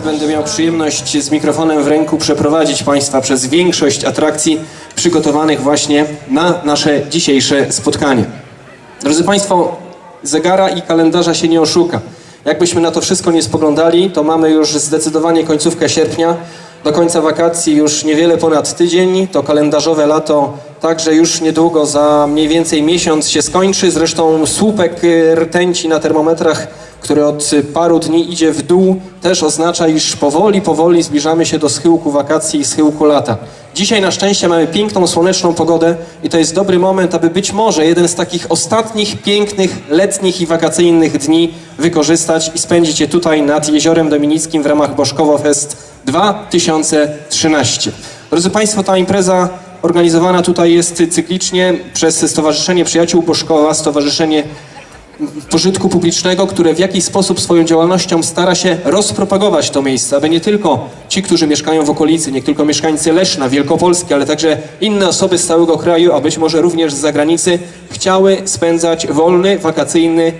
Będę miał przyjemność z mikrofonem w ręku przeprowadzić Państwa przez większość atrakcji przygotowanych właśnie na nasze dzisiejsze spotkanie. Drodzy Państwo, zegara i kalendarza się nie oszuka. Jakbyśmy na to wszystko nie spoglądali, to mamy już zdecydowanie końcówkę sierpnia. Do końca wakacji już niewiele ponad tydzień. To kalendarzowe lato także już niedługo, za mniej więcej miesiąc się skończy. Zresztą słupek y, rtęci na termometrach który od paru dni idzie w dół, też oznacza, iż powoli, powoli zbliżamy się do schyłku wakacji i schyłku lata. Dzisiaj na szczęście mamy piękną, słoneczną pogodę i to jest dobry moment, aby być może jeden z takich ostatnich pięknych, letnich i wakacyjnych dni wykorzystać i spędzić je tutaj nad Jeziorem Dominickim w ramach Bożkowo Fest 2013. Drodzy Państwo, ta impreza organizowana tutaj jest cyklicznie przez Stowarzyszenie Przyjaciół Bożkowa, Stowarzyszenie pożytku publicznego, które w jakiś sposób swoją działalnością stara się rozpropagować to miejsce, aby nie tylko ci, którzy mieszkają w okolicy, nie tylko mieszkańcy Leszna, Wielkopolski, ale także inne osoby z całego kraju, a być może również z zagranicy, chciały spędzać wolny, wakacyjny,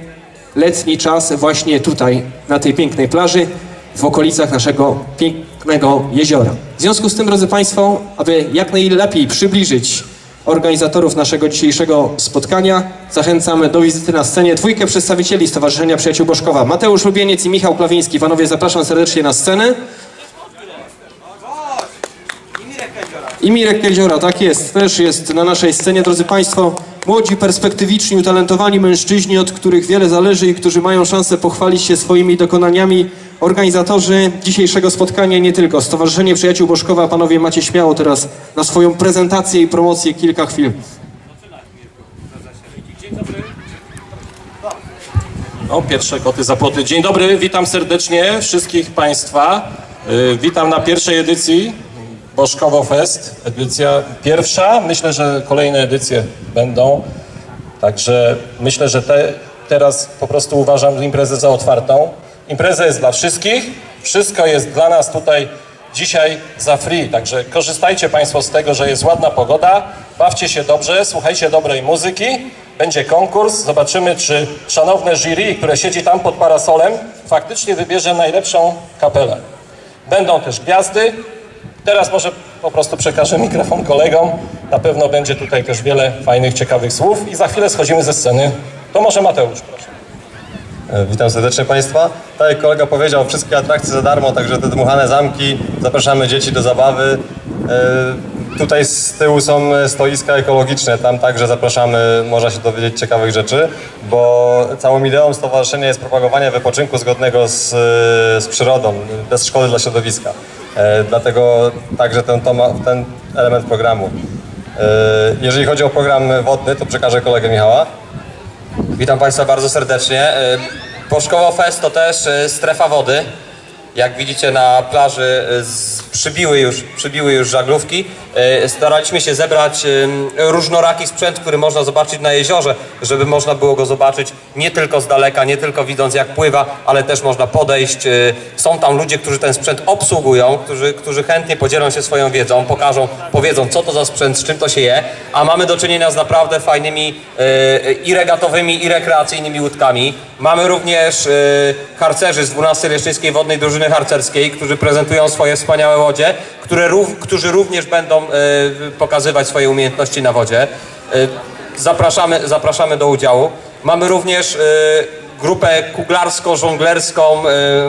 letni czas właśnie tutaj, na tej pięknej plaży, w okolicach naszego pięknego jeziora. W związku z tym, drodzy Państwo, aby jak najlepiej przybliżyć organizatorów naszego dzisiejszego spotkania. Zachęcamy do wizyty na scenie dwójkę przedstawicieli Stowarzyszenia Przyjaciół Bożkowa. Mateusz Lubieniec i Michał Klawiński. Panowie, zapraszam serdecznie na scenę. I Mirek Kędziora, tak jest, też jest na naszej scenie. Drodzy Państwo, młodzi, perspektywiczni, utalentowani mężczyźni, od których wiele zależy i którzy mają szansę pochwalić się swoimi dokonaniami. Organizatorzy dzisiejszego spotkania nie tylko. Stowarzyszenie Przyjaciół Bożkowa, panowie macie śmiało teraz na swoją prezentację i promocję kilka chwil. O, pierwsze koty za płoty. Dzień dobry, witam serdecznie wszystkich Państwa. Y, Witam na pierwszej edycji Bożkowo Fest. Edycja pierwsza. Myślę, że kolejne edycje będą. Także myślę, że te, teraz po prostu uważam imprezę za otwartą. Impreza jest dla wszystkich. Wszystko jest dla nas tutaj dzisiaj za free. Także korzystajcie Państwo z tego, że jest ładna pogoda. Bawcie się dobrze, słuchajcie dobrej muzyki. Będzie konkurs. Zobaczymy, czy szanowne jury, które siedzi tam pod parasolem, faktycznie wybierze najlepszą kapelę. Będą też gwiazdy. Teraz może po prostu przekażę mikrofon kolegom. Na pewno będzie tutaj też wiele fajnych, ciekawych słów i za chwilę schodzimy ze sceny. To może Mateusz, proszę. E, Witam serdecznie Państwa. Tak jak kolega powiedział, wszystkie atrakcje za darmo, także te dmuchane zamki. Zapraszamy dzieci do zabawy. E, Tutaj z tyłu są stoiska ekologiczne, tam także zapraszamy, można się dowiedzieć ciekawych rzeczy, bo całą ideą stowarzyszenia jest propagowanie wypoczynku zgodnego z, z przyrodą, bez szkody dla środowiska. E, Dlatego także ten, ten element programu. E, Jeżeli chodzi o program wodny, to przekażę kolegę Michała. Witam Państwa bardzo serdecznie. Y, Bożkowo Fest to też y, strefa wody. Jak widzicie na plaży z- przybiły już, przybiły już żaglówki. Y, Staraliśmy się zebrać różnoraki sprzęt, który można zobaczyć na jeziorze, żeby można było go zobaczyć nie tylko z daleka, nie tylko widząc jak pływa, ale też można podejść. Y, Są tam ludzie, którzy ten sprzęt obsługują, którzy, którzy chętnie podzielą się swoją wiedzą, pokażą, powiedzą co to za sprzęt, z czym to się je, a mamy do czynienia z naprawdę fajnymi y, i regatowymi, i rekreacyjnymi łódkami. Mamy również harcerzy z 12 Leszczyńskiej Wodnej Drużyny Harcerskiej, którzy prezentują swoje wspaniałe łodzie, które którzy również będą pokazywać swoje umiejętności na wodzie. Y, zapraszamy, zapraszamy do udziału. Mamy również y, grupę kuglarsko-żonglerską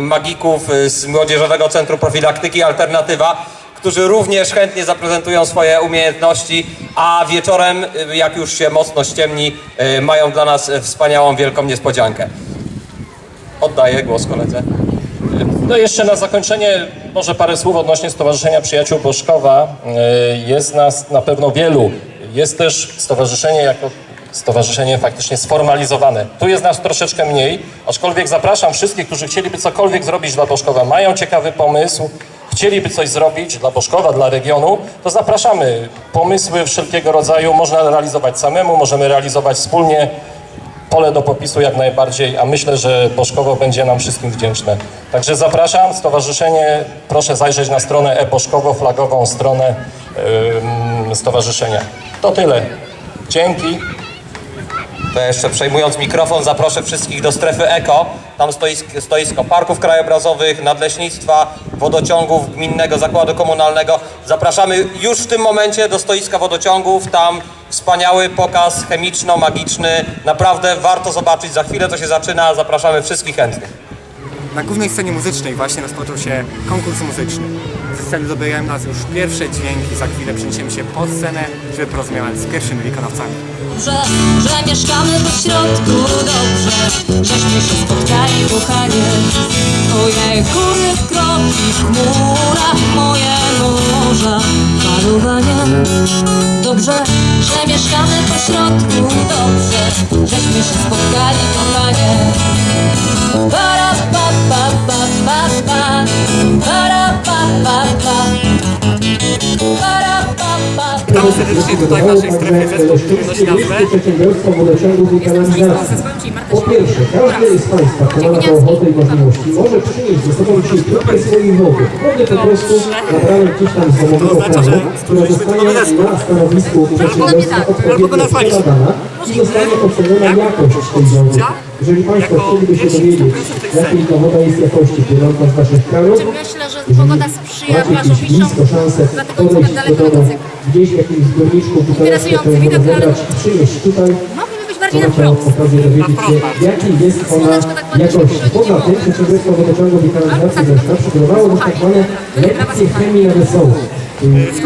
magików z Młodzieżowego Centrum Profilaktyki Alternatywa, którzy również chętnie zaprezentują swoje umiejętności, a wieczorem, jak już się mocno ściemni, mają dla nas wspaniałą, wielką niespodziankę. Oddaję głos koledze. No jeszcze na zakończenie może parę słów odnośnie Stowarzyszenia Przyjaciół Bożkowa. Y, Jest nas na pewno wielu. Jest też stowarzyszenie jako stowarzyszenie faktycznie sformalizowane. Tu jest nas troszeczkę mniej, aczkolwiek zapraszam wszystkich, którzy chcieliby cokolwiek zrobić dla Bożkowa, mają ciekawy pomysł, chcieliby coś zrobić dla Bożkowa, dla regionu, to zapraszamy. Pomysły wszelkiego rodzaju można realizować samemu, możemy realizować wspólnie. Pole do popisu jak najbardziej, a myślę, że Boszkowo będzie nam wszystkim wdzięczne. Także zapraszam, stowarzyszenie, proszę zajrzeć na stronę e-Boszkowo, flagową stronę ym, stowarzyszenia. To tyle. Dzięki. To jeszcze przejmując mikrofon, zaproszę wszystkich do strefy eko. Tam stoisko, stoisko parków krajobrazowych, nadleśnictwa, wodociągów, gminnego zakładu komunalnego. Zapraszamy już w tym momencie do stoiska wodociągów. Tam wspaniały pokaz chemiczno-magiczny. Naprawdę warto zobaczyć. Za chwilę to się zaczyna. Zapraszamy wszystkich chętnych. Na głównej scenie muzycznej właśnie rozpoczął się konkurs muzyczny. Ze sceny dobijają nas już pierwsze dźwięki, za chwilę przeniesiemy się pod scenę, żeby porozmawiać z pierwszymi wykonawcami. Dobrze, że mieszkamy po środku Dobrze, żeśmy się spotkali kochanie. Twoje góry, kroki w chmurach Moje morza, malowania Dobrze, że mieszkamy po środku Dobrze, żeśmy się spotkali kochanie. Para pa pa pa pa pa. Para pa pa pa Para pa. Pa pa Witam serdecznie tutaj w naszej strefie zespół, nosi nazwę wodociągów i kanalizacji. Pierwsze, każdy z Państwa, kto ma na to ochotę i możliwości, może przynieść ze sobą dzisiaj próbkę swojej wody. Wody po prostu nabrane gdzieś tam z domowego oznacza, że kranu, która zostanie na stanowisku przedsiębiorstwa odpowiednio sprzedana i zostanie oceniona jakość tej wody. Jeżeli Państwo chcieliby się dowiedzieć, jakiej ta woda jest jakości płynąca z naszych kranów, Myślę, że pogoda sprzyja macie jakieś plażowiczom, blisko szansę podejść do domu, gdzieś w jakimś zbiorniczku wodę ale- zebrać i przynieść tutaj, bardziej na wprost. okazję dowiedzieć się, jaki jest ona jakość. Poza tym przedsiębiorstwo wodociągów i kanalizacji Leszna przygotowało tak. zwane lekcje chemii na wesoło.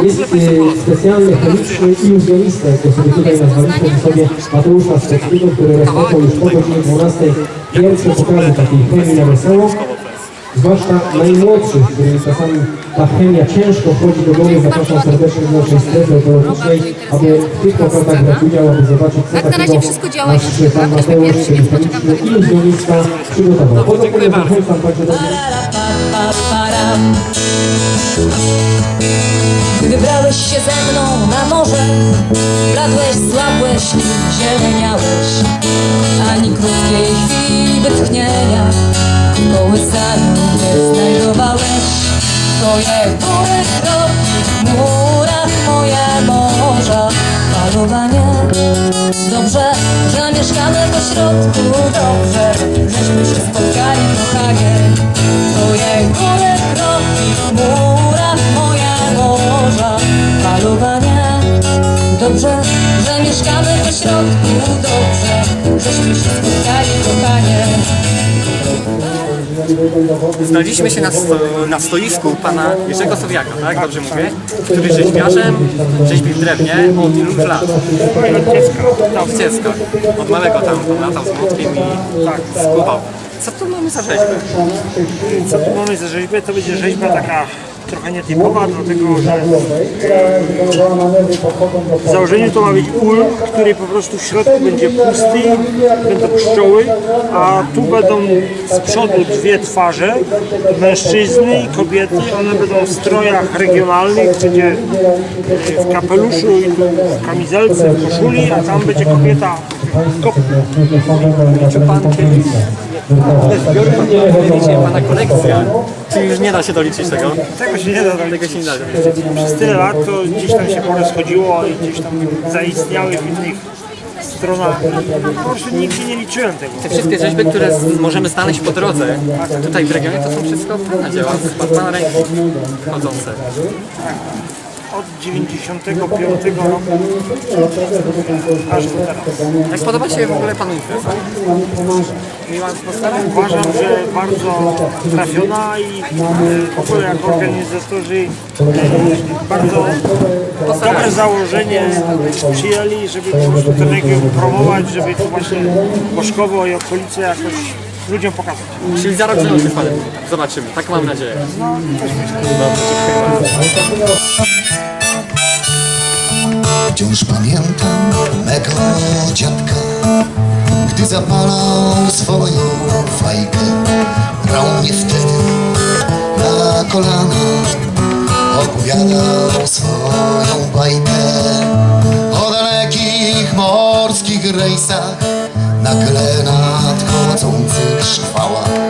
Jest e, specjalny chemiczny iluzjonista, jak to sobie tutaj nazwaliśmy w sobie Mateusza Steckiego, który rozpoczął już po godzinie 12 pierwsze pokazy takiej chemii na wesoło. Zwłaszcza najmłodszych, którym czasami ta chemia ciężko wchodzi do głowy, zapraszam serdecznie do naszej strefy ekologicznej, aby w tych pokazach brać udział, aby zobaczyć, co Tak, na razie takiego wszystko działa i nasz pan Mateusz, poczekam chemiczny na iluzjonista przygotował. Poza tym zachęcam także do wybrałeś się ze mną na morze Bladłeś, słabłeś i zieleniałeś Ani krótkiej chwili wytchnienia kołysaniu znajdowałeś Twoje góry, kroki w murach Moje morza, falowanie Dobrze, że mieszkamy po środku Dobrze, żeśmy się spotkali kochanie Twoje góry, kroki w murach Moje morza, falowanie Dobrze, że mieszkamy po środku Dobrze, żeśmy się spotkali Znaleźliśmy się na, sto, na stoisku pana Jerzego Sowiaka, tak? Dobrze mówię? Który jest rzeźbiarzem, rzeźbi w drewnie od iluś lat? Od dziecka. Od dziecka. Od małego tam latał z młotkiem i tak, skuwał. Co tu mamy za rzeźbę? Co tu mamy za rzeźbę? To będzie rzeźba taka trochę nietypowa, dlatego że w założeniu to ma być ul, który po prostu w środku będzie pusty, będą pszczoły, a tu będą z przodu dwie twarze, mężczyzny i kobiety, one będą w strojach regionalnych, będzie w kapeluszu i tu w kamizelce, w koszuli, a tam będzie kobieta w kopku. Pan zbiory pan mieliście pana kolekcja? Czy już nie da się doliczyć tego? Tego się nie da Tego się nie da doliczyć. Przez tyle lat to gdzieś tam się porozchodziło i gdzieś tam zaistniały w innych stronach. Po prostu nigdy nie liczyłem tego. Te wszystkie rzeźby, które z- możemy znaleźć po drodze, tutaj w regionie, to są wszystko pana dzieła, z pana ręki chodzące. Od 95 roku aż do teraz. Jak podoba się w ogóle panu impreza? Miła atmosfera? Uważam, że bardzo trafiona i e, w ogóle jako organizatorzy bardzo dobre założenie przyjęli, żeby po prostu ten region promować, żeby to właśnie Boszkowo i okolice jakoś ludziom pokazać. Czyli za rok znowu się panem zobaczymy, tak mam nadzieję. Wciąż pamiętam mego dziadka, gdy zapalał swoją fajkę. Brał mnie wtedy na kolana, opowiadał swoją bajkę o dalekich morskich rejsach, na mgle nadchodzących szwałach.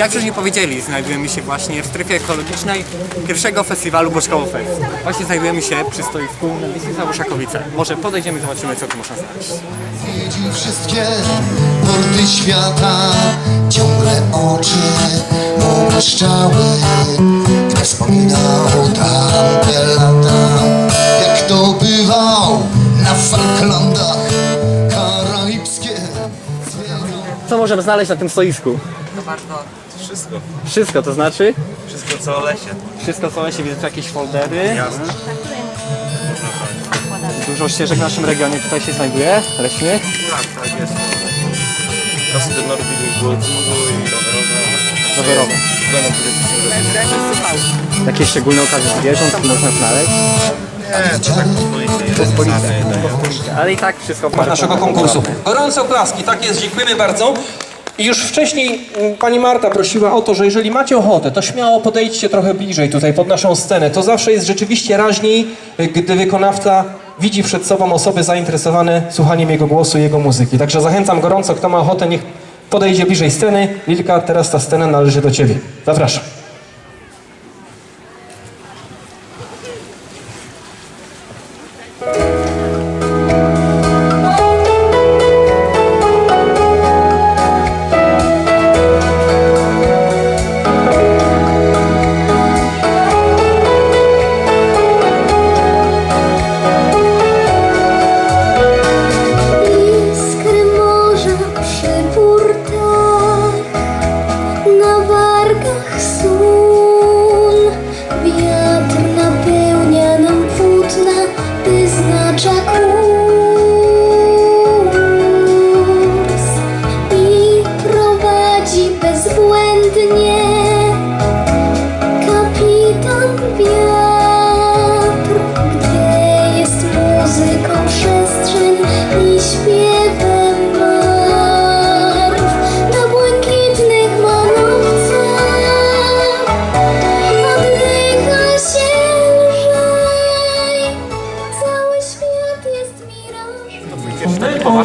Jak wcześniej powiedzieli, znajdujemy się właśnie w strefie ekologicznej pierwszego festiwalu Bożkowo Fest. Właśnie znajdujemy się przy stoisku na Wisnicy Łuszakowice. Może podejdziemy i zobaczymy, co tu można znaleźć. Wiedzi wszystkie porty świata Ciągle oczy mu błyszczały Gdy wspominał tamte lata Jak to bywał na Falklandach Karaibskie Co możemy znaleźć na tym stoisku? Wszystko. Wszystko, to znaczy? Wszystko co o lesie. Wszystko co lesie, widzę tu jakieś foldery. Dużo ścieżek w naszym regionie tutaj się znajduje, leśnych. Tak, tak jest. Trasy do Norwegii, Goldzingu i rowerowe. Rowerowe. Jakieś szczególne okazje zwierząt tu można znaleźć. Nie, to tak pospolite. Pospolite. Ale i tak wszystko naszego konkursu. Gorące oklaski, tak jest, dziękujemy bardzo. I już wcześniej mm, pani Marta prosiła o to, że jeżeli macie ochotę, to śmiało podejdźcie trochę bliżej tutaj pod naszą scenę. To zawsze jest rzeczywiście raźniej, y, gdy wykonawca widzi przed sobą osoby zainteresowane słuchaniem jego głosu i jego muzyki. Także zachęcam gorąco, kto ma ochotę, niech podejdzie bliżej sceny. Lilka, teraz ta scena należy do ciebie. Zapraszam.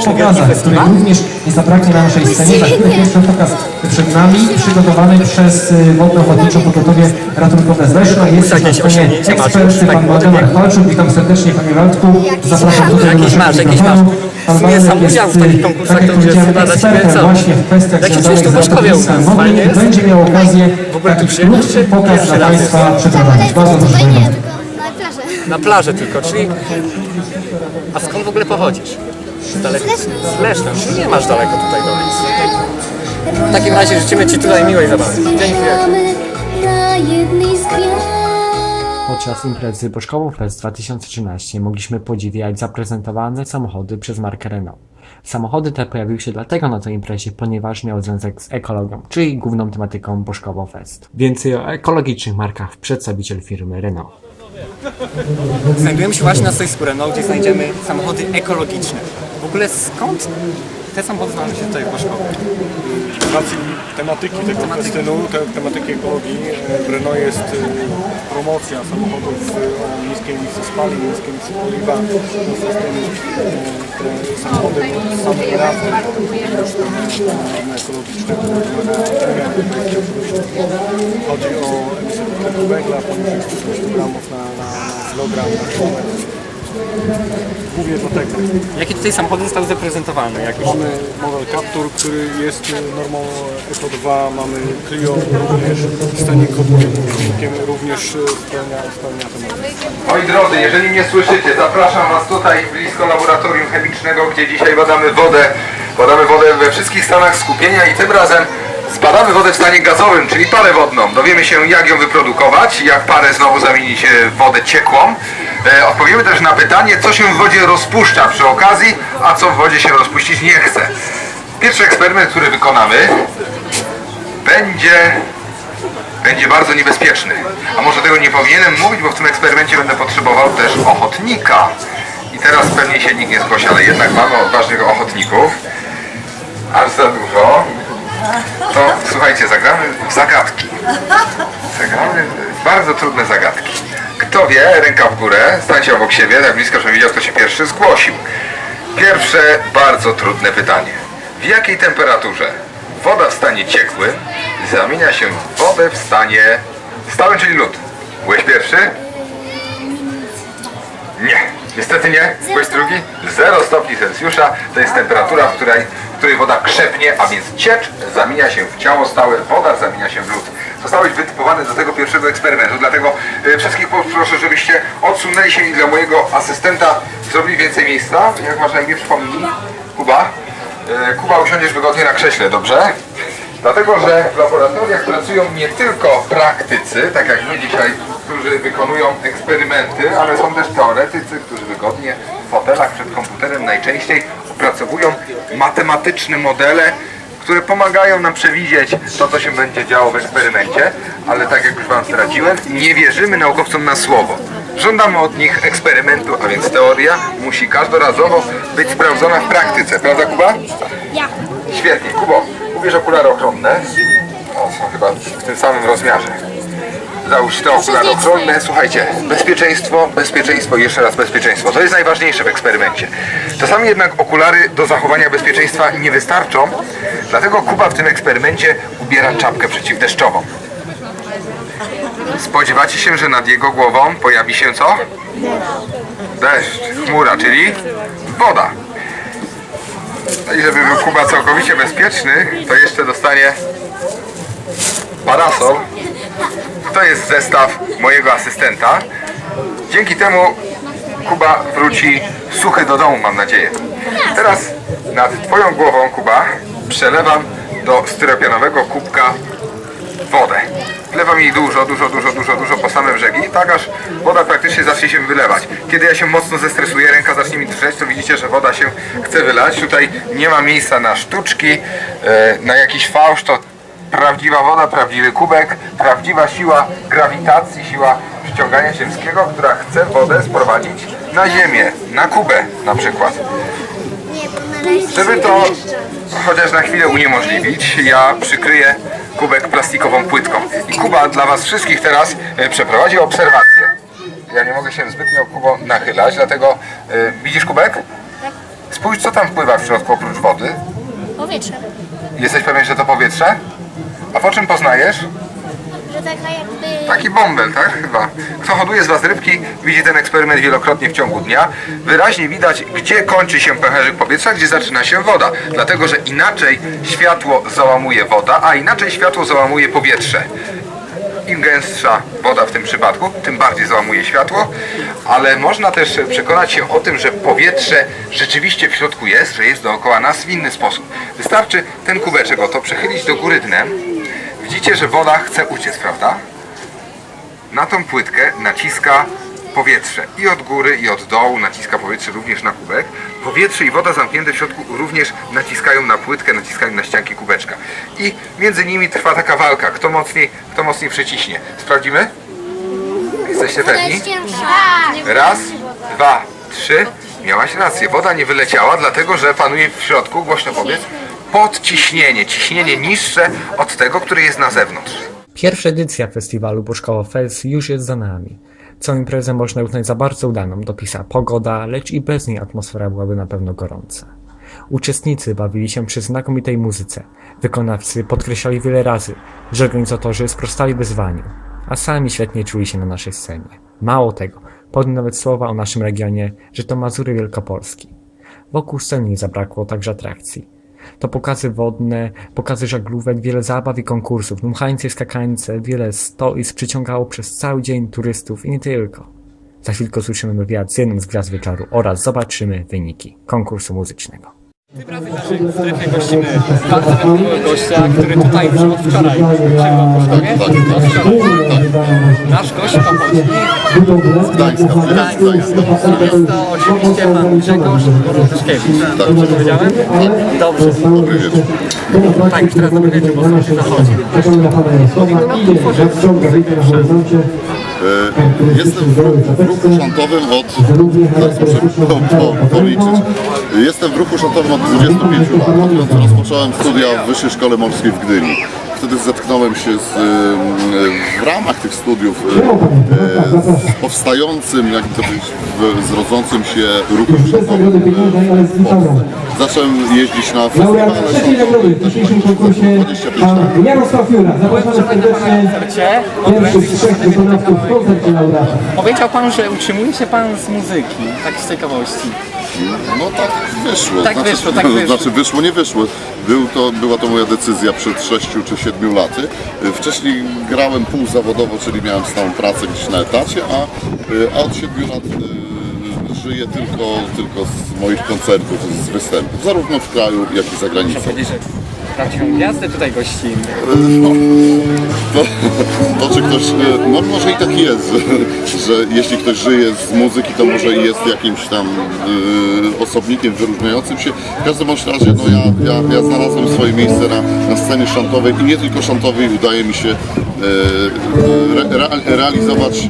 Pokazach, których również nie zabraknie na naszej scenie. Za chwilę pierwszy pokaz przed nami, przygotowany przez y, Wodno-Ochotnicze Pogotowie Ratunkowe z Leszna. Jest na scenie ekspert, Tak, pan może Waldemar nie? Chwalczuk. Witam serdecznie, panie Waldku. Zapraszam tutaj do Jakiś naszego masz, jakiś mikrofonu. Pan W sumie Waldek sam jest, udział w takich y, konkursach, tak jak to będzie powiedziałem, ekspertem właśnie w kwestiach związanych z ratownictwem wodnym. Będzie miał okazję W ogóle tu taki krótki pokaz dla państwa przeprowadzić. Bardzo proszę. Panie. Na plaży tylko, czyli... A skąd w ogóle pochodzisz? Z daleka? Z Leszna, czyli nie masz daleko tutaj do nas. W takim razie życzymy Ci tutaj miłej zabawy. Dziękuję. Śpiewamy na jednej z gwiazd. Podczas imprezy Bożkowo Fest 2013 mogliśmy podziwiać zaprezentowane samochody przez markę Renault. Samochody te pojawiły się dlatego na tej imprezie, ponieważ miały związek z ekologią, czyli główną tematyką Bożkowo Fest. Więcej o ekologicznych markach przedstawiciel firmy Renault. Znajdujemy się właśnie na stoisku Renault, gdzie znajdziemy samochody ekologiczne. W ogóle skąd te samochody znalazły się tutaj w Bożkowie? Z racji tematyki tego festynu, te, tematyki ekologii, e, w Renault jest e, promocja samochodów e, o niskiej emisji spalin, niskiej emisji paliwa. W te samochody same nazwy już na ekologiczne Chodzi o emisję dwutlenku węgla poniżej 130 gramów na, kilogram na kilometr. Głównie dlatego. Jakie tutaj samochody zostały zaprezentowane? Jak już Mamy model Captur, który jest e, normą Eco 2, mamy Clio również z staninką silnikiem również spełnia, spełnia. Moi drodzy, jeżeli mnie słyszycie, zapraszam Was tutaj blisko laboratorium chemicznego, gdzie dzisiaj badamy wodę. Badamy wodę we wszystkich stanach skupienia i tym razem zbadamy wodę w stanie gazowym, czyli parę wodną. Dowiemy się, jak ją wyprodukować, jak parę znowu zamienić w wodę ciekłą. E, odpowiemy też na pytanie, co się w wodzie rozpuszcza przy okazji, a co w wodzie się rozpuścić nie chce. Pierwszy eksperyment, który wykonamy, będzie będzie bardzo niebezpieczny. A może tego nie powinienem mówić, bo w tym eksperymencie będę potrzebował też ochotnika. I teraz pewnie się nikt nie zgłosi, ale jednak mamy odważnych ochotników. Aż za dużo. To słuchajcie, zagramy w zagadki. Zagramy w bardzo trudne zagadki. Kto wie, ręka w górę, stańcie obok siebie, tak blisko, żebym widział, kto się pierwszy zgłosił. Pierwsze bardzo trudne pytanie. W jakiej temperaturze woda w stanie ciekłym zamienia się w wodę w stanie stałym, czyli lód? Byłeś pierwszy? Nie, niestety nie. Byłeś drugi? 0 stopni Celsjusza to jest temperatura, w której, w której woda krzepnie, a więc ciecz zamienia się w ciało stałe, woda zamienia się w lód. Zostałeś wytypowany do tego pierwszego eksperymentu, dlatego y, wszystkich proszę, żebyście odsunęli się i dla mojego asystenta zrobili więcej miejsca. Jak masz na imię, przypomnij? Kuba? Y, Kuba, usiądziesz wygodnie na krześle, dobrze? Dlatego, że w laboratoriach pracują nie tylko praktycy, tak jak my dzisiaj, którzy wykonują eksperymenty, ale są też teoretycy, którzy wygodnie w fotelach przed komputerem najczęściej opracowują matematyczne modele, które pomagają nam przewidzieć to, co się będzie działo w eksperymencie, ale tak jak już Wam zdradziłem, nie wierzymy naukowcom na słowo. Żądamy od nich eksperymentu, a więc teoria musi każdorazowo być sprawdzona w praktyce, prawda Kuba? Ja. Świetnie. Kubo, ubierz okulary ochronne. O, są chyba w tym samym rozmiarze. Załóż te okulary ochronne. Słuchajcie, bezpieczeństwo, bezpieczeństwo i jeszcze raz bezpieczeństwo. To jest najważniejsze w eksperymencie. Czasami jednak okulary do zachowania bezpieczeństwa nie wystarczą, dlatego Kuba w tym eksperymencie ubiera czapkę przeciwdeszczową. Spodziewacie się, że nad jego głową pojawi się co? Deszcz, chmura, czyli woda. No i żeby był Kuba całkowicie bezpieczny, to jeszcze dostanie parasol. To jest zestaw mojego asystenta. Dzięki temu Kuba wróci suchy do domu, mam nadzieję. Teraz nad Twoją głową, Kuba, przelewam do styropianowego kubka wodę. Wlewam jej dużo, dużo, dużo, dużo, dużo po same brzegi, tak aż woda praktycznie zacznie się wylewać. Kiedy ja się mocno zestresuję, ręka zacznie mi drżeć, to widzicie, że woda się chce wylać. Tutaj nie ma miejsca na sztuczki, e, na jakiś fałsz, to prawdziwa woda, prawdziwy kubek, prawdziwa siła grawitacji, siła przyciągania ziemskiego, która chce wodę sprowadzić na ziemię, na Kubę na przykład. Żeby to chociaż na chwilę uniemożliwić, ja przykryję kubek plastikową płytką. I Kuba dla Was wszystkich teraz e, przeprowadzi obserwację. Ja nie mogę się zbytnio Kubo nachylać, dlatego e, widzisz kubek? Spójrz co tam wpływa w środku oprócz wody. Powietrze. Jesteś pewien, że to powietrze? A po czym poznajesz? Że taka jakby... Taki bąbel, tak? Chyba. Kto hoduje z Was rybki, widzi ten eksperyment wielokrotnie w ciągu dnia. Wyraźnie widać, gdzie kończy się pęcherzyk powietrza, gdzie zaczyna się woda. Dlatego, że inaczej światło załamuje woda, a inaczej światło załamuje powietrze. Im gęstsza woda w tym przypadku, tym bardziej załamuje światło, ale można też przekonać się o tym, że powietrze rzeczywiście w środku jest, że jest dookoła nas w inny sposób. Wystarczy ten kubeczek oto przechylić do góry dnem. Widzicie, że woda chce uciec, prawda? Na tą płytkę naciska powietrze. I od góry, i od dołu naciska powietrze również na kubek. Powietrze i woda zamknięte w środku również naciskają na płytkę, naciskają na ścianki kubeczka. I między nimi trwa taka walka. Kto mocniej, kto mocniej przyciśnie. Sprawdzimy? Jesteście pewni? Raz, dwa, trzy. Miałaś rację. Woda nie wyleciała, dlatego że panuje w środku, głośno powiedz, podciśnienie. Ciśnienie niższe od tego, które jest na zewnątrz. Pierwsza edycja festiwalu Boszkowo Fest już jest za nami. Całą imprezę można uznać za bardzo udaną, dopisała pogoda, lecz i bez niej atmosfera byłaby na pewno gorąca. Uczestnicy bawili się przy znakomitej muzyce. Wykonawcy podkreślali wiele razy, że organizatorzy sprostali wyzwaniu, a sami świetnie czuli się na naszej scenie. Mało tego, podli nawet słowa o naszym regionie, że to Mazury Wielkopolski. Wokół sceny nie zabrakło także atrakcji. To pokazy wodne, pokazy żaglówek, wiele zabaw i konkursów, dmuchańce i skakańce, wiele stoisk przyciągało przez cały dzień turystów i nie tylko. Za chwilkę usłyszymy wywiad z jedną z gwiazd wieczoru oraz zobaczymy wyniki konkursu muzycznego. Tym razem w strefie gościmy bardzo wyjątkowego gościa, który tutaj już od wczoraj przebywa w. Od wczoraj. Nasz gość pochodzi z Gdańska. Jest to oczywiście pan Grzegorz Gorotyszkiewicz. Dobrze powiedziałem? Dobrze. Tak, już teraz dobry wieczór, bo słońce zachodzi. Tu tworzyć pierwsze. E, Jestem w ruchu, szantowym od, policzyć, Jestem w ruchu szantowym od 25 lat, odkąd rozpocząłem studia w Wyższej Szkole Morskiej w Gdyni. Wtedy zetknąłem się z, e, w ramach tych studiów e, z powstającym, jak to powiedzieć, z rodzącym się ruchem szantowym w Polsce. Zacząłem jeździć na festiwale Trzeciej nagrody w dzisiejszym konkursie pan Jarosław Jura. Zapraszamy serdecznie pierwszych trzech wykonawców w koncercie laureata. Powiedział pan, że utrzymuje się pan z muzyki, tak z ciekawości. No tak wyszło. Tak znaczy, wyszło, tak wyszło. Znaczy wyszło, nie wyszło. Był to, była to moja decyzja przed 6 czy 7 laty. Y, Wcześniej grałem półzawodowo, czyli miałem stałą pracę gdzieś na etacie, a, y, a od 7 lat y, żyję tylko, tylko z moich koncertów, z występów, zarówno w kraju, jak i za granicą. Prawdziwą gwiazdę tutaj gościmy. No, to, to czy ktoś, e, no może i tak jest, że, jeśli ktoś żyje z muzyki, to może i jest jakimś tam e, osobnikiem wyróżniającym się. W każdym razie, no ja, ja, ja znalazłem swoje miejsce na, na scenie szantowej i nie tylko szantowej udaje mi się e, re, re, realizować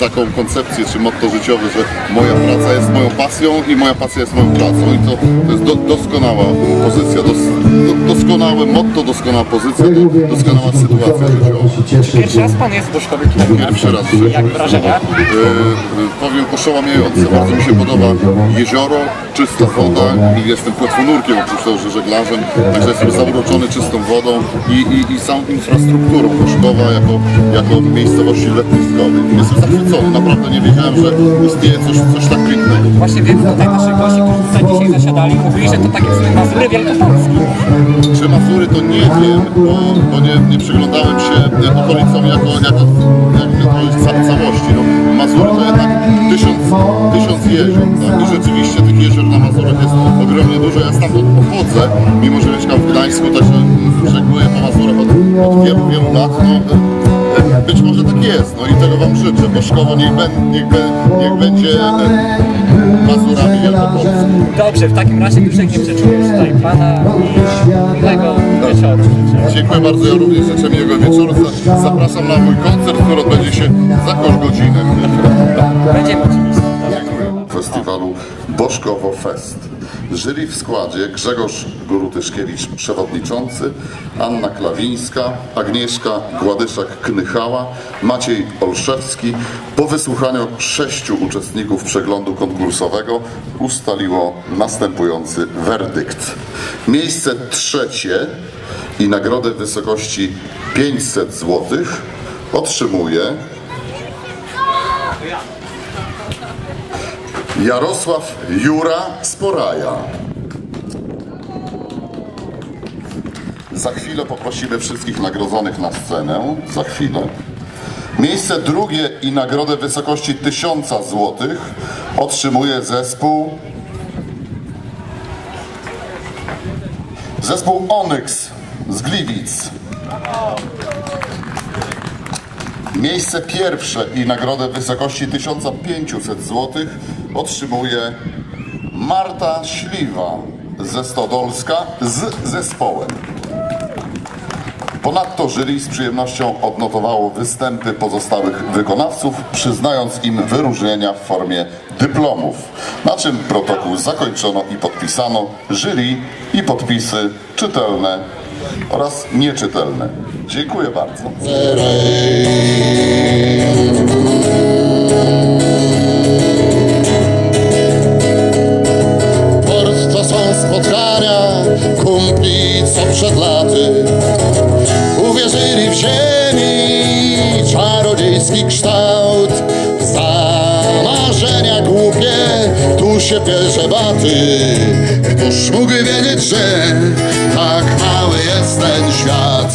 taką koncepcję czy motto życiowe, że moja praca jest moją pasją i moja pasja jest moją pracą i to, to jest do, doskonała pozycja, dos, do, doskonałe motto, doskonała pozycja, do, doskonała sytuacja życiowa. Pierwszy raz pan jest w Boszkowie Kielce. Pierwszy raz. Jak wrażenia? E, e, powiem oszałamiające. Bardzo mi się podoba jezioro, czysta woda i jestem płetwonurkiem oprócz tego, że żeglarzem, także jestem zauroczony czystą wodą i, i, i całą infrastrukturą Boszkowa jako, jako miejscowości letniskowej. Jestem zachwycony, naprawdę nie wiedziałem, że istnieje coś, coś tak pięknego. Właśnie wiem tutaj naszych gości, którzy tutaj dzisiaj zasiadali, mówili, że to takie są Mazury Wielkopolski. Czy Mazury to nie wiem, bo, bo nie, nie przyglądałem się okolicom jako, jako jak to powiedzieć, ca, całości. No, Mazury to jednak tysiąc, tysiąc jezior tak? i rzeczywiście tych jezior na Mazurach jest ogromnie dużo. Ja stamtąd pochodzę, mimo że mieszkam w Gdańsku, także żegluję po Mazurach od, od wielu, wielu lat. No, być może tak jest, no i tego Wam życzę. Boszkowo niech, ben, niech, be, niech będzie e, Mazurami. Dobrze, w takim razie już nie przeczuję tutaj pana i miłego wieczoru. Dziękuję bardzo, ja również życzę miłego wieczoru. Za- Zapraszam na mój koncert, który odbędzie się za jakąś godzinę. Będziemy oczywiście. Festiwalu Boszkowo Fest. Jury w składzie Grzegorz Gorutyszkiewicz, przewodniczący, Anna Klawińska, Agnieszka Gładyszak-Knychała, Maciej Olszewski. Po wysłuchaniu sześciu uczestników przeglądu konkursowego ustaliło następujący werdykt. Miejsce trzecie i nagrodę w wysokości 500 zł otrzymuje Jarosław Jura z Poraja. Za chwilę poprosimy wszystkich nagrodzonych na scenę. Za chwilę. Miejsce drugie i nagrodę w wysokości 1000 zł otrzymuje zespół zespół Onyx z Gliwic. Miejsce pierwsze i nagrodę w wysokości 1500 zł otrzymuje Marta Śliwa ze Stodolska z zespołem. Ponadto jury z przyjemnością odnotowało występy pozostałych wykonawców, przyznając im wyróżnienia w formie dyplomów. Na czym protokół zakończono i podpisano. Jury i podpisy czytelne oraz nieczytelne. Dziękuję bardzo. Spotkania kumpli co przed laty Uwierzyli w ziemi. Czarodziejski kształt Za marzenia głupie. Tu się bierze baty. Któż mógł wiedzieć, że tak mały jest ten świat